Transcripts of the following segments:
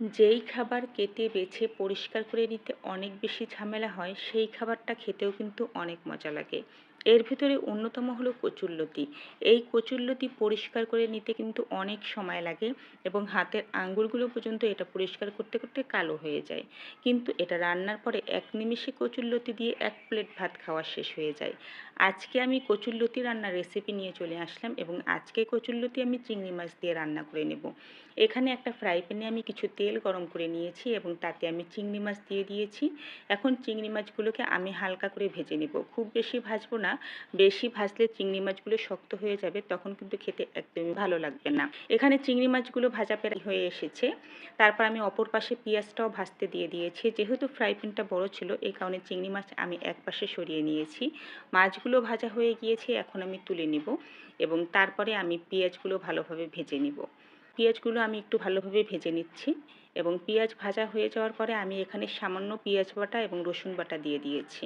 যেই খাবার কেটে, বেছে, পরিষ্কার করে নিতে অনেক বেশি ঝামেলা হয়, সেই খাবারটা খেতেও কিন্তু অনেক মজা লাগে। এর ভিতরে অন্যতম হলো কচুরলতি। এই কচুরলতি পরিষ্কার করে নিতে কিন্তু অনেক সময় লাগে এবং হাতের আঙ্গুলগুলো পর্যন্ত এটা পরিষ্কার করতে করতে কালো হয়ে যায়। কিন্তু এটা রান্নার পরে এক নিমিষে কচুরলতি দিয়ে এক প্লেট ভাত খাওয়া শেষ হয়ে যায়। আজকে আমি কচুরলতি রান্নার রেসিপি নিয়ে চলে আসলাম এবং আজকে কচুরলতি আমি চিংড়ি মাছ দিয়ে রান্না করে নেব। এখানে একটা ফ্রাই প্যানে আমি কিছু তেল গরম করে নিয়েছি এবং তাতে আমি চিংড়ি মাছ দিয়ে দিয়েছি। এখন চিংড়ি মাছগুলোকে আমি হালকা করে ভেজে নেব। খুব বেশি ভাজবো না বেশি ভাজলে চিংড়ি মাছগুলো শক্ত হয়ে যাবে, তখন কিন্তু খেতে একদমই ভালো লাগবে না। এখানে চিংড়ি মাছগুলো ভাজা পেরা হয়ে এসেছে। তারপর আমি অপর পাশে পেঁয়াজটাও ভাজতে দিয়ে দিয়েছি। যেহেতু ফ্রাই প্যানটা বড় ছিল, এই কারণে চিংড়ি মাছ আমি এক পাশে সরিয়ে নিয়েছি। মাছগুলো ভাজা হয়ে গিয়েছে, এখন আমি তুলে নিব এবং তারপরে আমি পেঁয়াজগুলো ভালোভাবে ভেজে নিব। পেঁয়াজগুলো আমি একটু ভালোভাবে ভেজে নিচ্ছি এবং পেঁয়াজ ভাজা হয়ে যাওয়ার পরে আমি এখানে সামান্য পেঁয়াজ বাটা এবং রসুন বাটা দিয়ে দিয়েছি।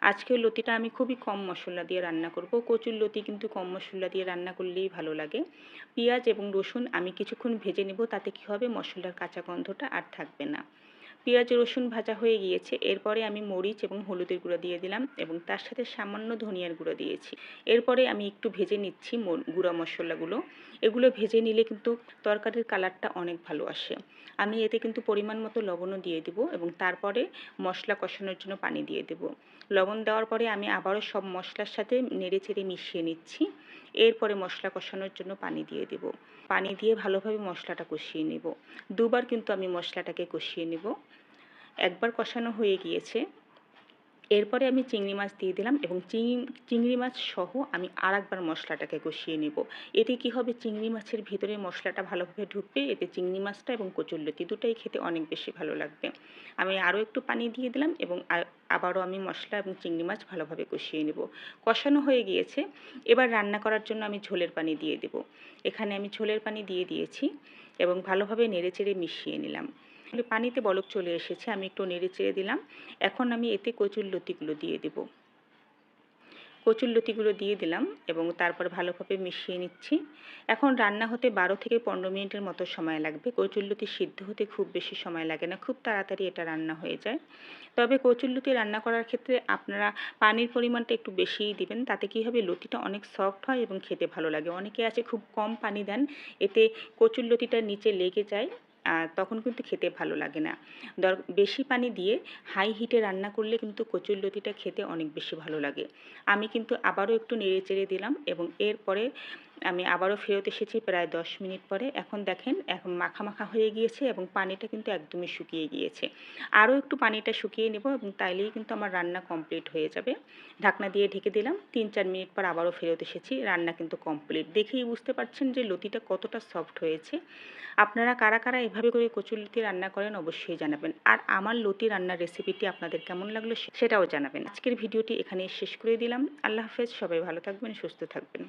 আজকের লতিটা আমি খুবই কম মশলা দিয়ে রান্না করব। কচুর লতি কিন্তু কম মশলা দিয়ে রান্না করলেই ভালো লাগে। পেঁয়াজ এবং রসুন আমি কিছুক্ষণ ভেজে নেব, তাতে কি হবে? মশলার কাঁচা গন্ধটা আর থাকবে না। পেঁয়াজ, রসুন ভাজা হয়ে গিয়েছে। এরপরে আমি মরিচ এবং হলুদের গুঁড়ো দিয়ে দিলাম এবং তার সাথে সামান্য ধনিয়ার গুঁড়ো দিয়েছি। এরপরে আমি একটু ভেজে নিচ্ছি গুঁড়া মশলাগুলো। এগুলো ভেজে নিলে কিন্তু তরকারির কালারটা অনেক ভালো আসে। আমি এতে কিন্তু পরিমাণ মতো লবণও দিয়ে দেবো এবং তারপরে মশলা কষানোর জন্য পানি দিয়ে দেবো। লবণ দেওয়ার পরে আমি আবারও সব মশলার সাথে নেড়ে চেড়ে মিশিয়ে নিচ্ছি। এরপরে মশলা কষানোর জন্য পানি দিয়ে দেব। পানি দিয়ে ভালোভাবে মশলাটা কষিয়ে নেব। দুবার কিন্তু আমি মশলাটাকে কষিয়ে নেব। একবার কষানো হয়ে গিয়েছে। এরপরে আমি চিংড়ি মাছ দিয়ে দিলাম এবং চিংড়ি চিংড়ি মাছ সহ আমি আর একবার মশলাটাকে কষিয়ে নেব। এতে কি হবে? চিংড়ি মাছের ভিতরে মশলাটা ভালোভাবে ঢুকবে, এতে চিংড়ি মাছটা এবং কচুরলতি দুটাই খেতে অনেক বেশি ভালো লাগবে। আমি আরও একটু পানি দিয়ে দিলাম এবং আবারও আমি মশলা এবং চিংড়ি মাছ ভালোভাবে কষিয়ে নেব। কষানো হয়ে গিয়েছে। এবার রান্না করার জন্য আমি ঝোলের পানি দিয়ে দেব। এখানে আমি ঝোলের পানি দিয়ে দিয়েছি এবং ভালোভাবে নেড়ে চেড়ে মিশিয়ে নিলাম। পানিতে বলক চলে এসেছে, আমি একটু নেড়ে চেড়ে দিলাম। এখন আমি এতে কচুর লতিগুলো দিয়ে দেব। কচুর লতিগুলো দিয়ে দিলাম এবং তারপর ভালোভাবে মিশিয়ে নিচ্ছি। এখন রান্না হতে বারো থেকে পনেরো মিনিটের মতো সময় লাগবে। কচুরলতি সিদ্ধ হতে খুব বেশি সময় লাগে না, খুব তাড়াতাড়ি এটা রান্না হয়ে যায়। তবে কচুরলতি রান্না করার ক্ষেত্রে আপনারা পানির পরিমাণটা একটু বেশিই দিবেন, তাতে কী হবে লতিটা অনেক সফট হয় এবং খেতে ভালো লাগে। অনেকে আছে খুব কম পানি দেন, এতে কচুর কচুরলতিটা নিচে লেগে যায়। তখন কিন্তু খেতে ভালো লাগে না। দর, বেশি পানি দিয়ে হাই হিটে রান্না করলে কিন্তু কচুরলতিটা খেতে অনেক বেশি ভালো লাগে। আমি কিন্তু আবারও একটু নেড়ে চেড়ে দিলাম এবং এরপরে আমি আবারও ফেরত এসেছি প্রায় দশ মিনিট পরে। এখন দেখেন, এখন মাখা মাখা হয়ে গিয়েছে এবং পানিটা কিন্তু একদমই শুকিয়ে গিয়েছে। আরও একটু পানিটা শুকিয়ে নেব এবং তাইলেই কিন্তু আমার রান্না কমপ্লিট হয়ে যাবে। ঢাকনা দিয়ে ঢেকে দিলাম। তিন চার মিনিট পর আবারও ফেরত এসেছি। রান্না কিন্তু কমপ্লিট। দেখেই বুঝতে পারছেন যে লতিটা কতটা সফট হয়েছে। আপনারা কারা কারা এভাবে করে কচুর লতি রান্না করেন অবশ্যই জানাবেন। আর আমার লতি রান্নার রেসিপিটি আপনাদের কেমন লাগল সেটাও জানাবেন। আজকের ভিডিওটি এখানে শেষ করে দিলাম। আল্লাহ হাফেজ। সবাই ভালো থাকবেন, সুস্থ থাকবেন।